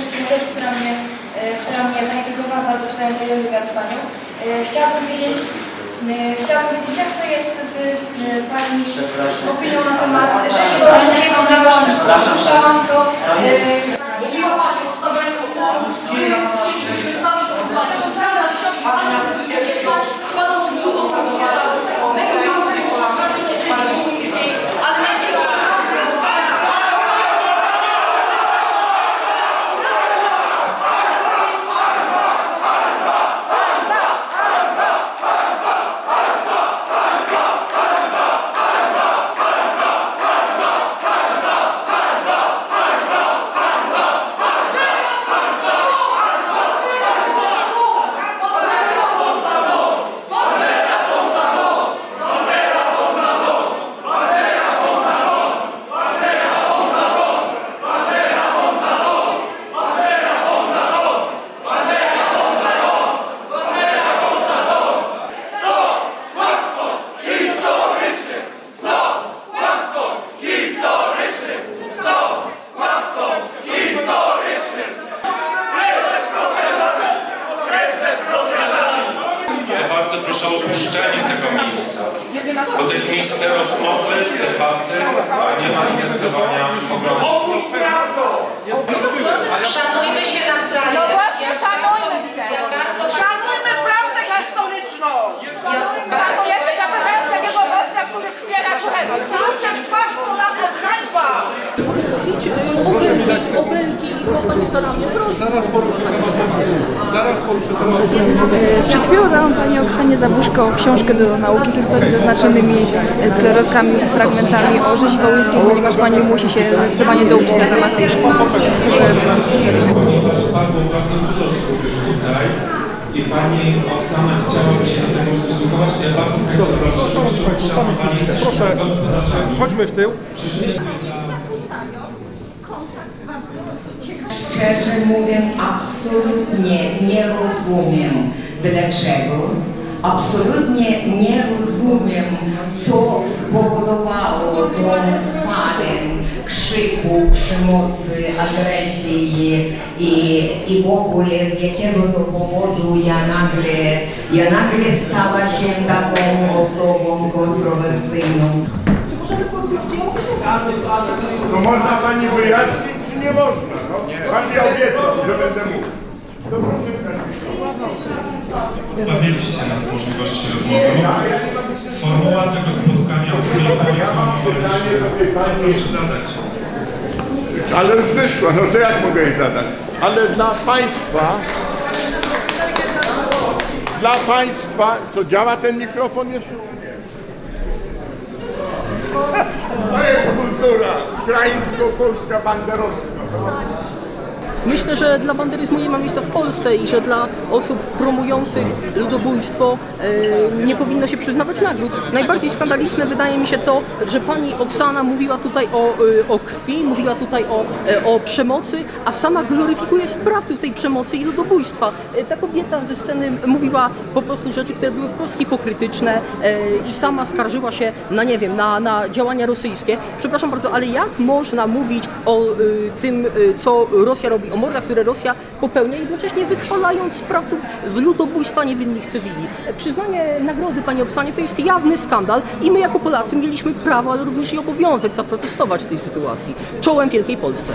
wszystkim rzecz, która mnie, e, która mnie zaintrygowała bardzo czytając jeden wywiad z Panią. E, Chciałabym wiedzieć, e, chciałabym wiedzieć, jak to jest z Pani opinią na temat Rzeszy ponieważ tylko co słyszałam, to e, Mówiła Pani o wstawianiu usług, czy przedstawisz Pani zgadza się książki Pani Zbyskiego, chwaląc długo pracowała, negujący znaczenie Rzeczy Wołyńskiej, ale największa Ja bardzo proszę o opuszczenie tego miejsca, bo to jest miejsce rozmowy, debaty, a nie manifestowania poglądów. Szanujmy się nawzajem. No właśnie, Ja szanujmy się. Ja bardzo Szanujmy prawdę historyczną! Szanujecie Kaczyńskiego gościa, który wspiera Szumowicz. Ludzie w twarz Polakom, hańba! Zaraz poruszę temat Zaraz poruszę Przed chwilą dałam Pani Oksanie Zabuszko książkę do nauki historii z zaznaczonymi e, sklerotkami, fragmentami o rzezi wołyńskiej, ponieważ Pani musi się zdecydowanie douczyć na temat tej Ponieważ padło bardzo dużo słów już tutaj i Pani Oksana chciałaby się do tego ustosunkować, to ja bardzo Państwa proszę, żebyście uszanowali, jesteśmy Proszę, gospodarzami. chodźmy w tył. Szczerze mówiąc, absolutnie nie rozumiem dlaczego. Absolutnie nie rozumiem, co spowodowało tą falę krzyku, przemocy, agresji i, i w ogóle z jakiego to powodu ja nagle, ja nagle stała się taką osobą kontrowersyjną. No można pani wyjaśnić, czy nie można? No, pani obiecał, że będę mówił. Bawniliście nas z możliwości rozmowy. Formuła tego spotkania, Pani Ja mam pytanie do tej pani. Proszę zadać. Ale już wyszła, no to jak mogę jej zadać? Ale dla państwa... Dla państwa... To działa ten mikrofon jeszcze? To jest kultura ukraińsko-polska banderowska. Myślę, że dla banderyzmu nie ma miejsca w Polsce i że dla osób promujących ludobójstwo e, nie powinno się przyznawać nagród. Najbardziej skandaliczne wydaje mi się to, że pani Oksana mówiła tutaj o, e, o krwi, mówiła tutaj o, e, o przemocy, a sama gloryfikuje sprawców tej przemocy i ludobójstwa. E, Ta kobieta ze sceny mówiła po prostu rzeczy, które były wprost hipokrytyczne e, i sama skarżyła się na, nie wiem, na, na działania rosyjskie. Przepraszam bardzo, ale jak można mówić o y, tym, y, co Rosja robi, o mordach, które Rosja popełnia, jednocześnie wychwalając sprawców ludobójstwa niewinnych cywili? Przyznanie nagrody pani Oksanie to jest jawny skandal i my jako Polacy mieliśmy prawo, ale również i obowiązek zaprotestować w tej sytuacji. Czołem Wielkiej Polsce.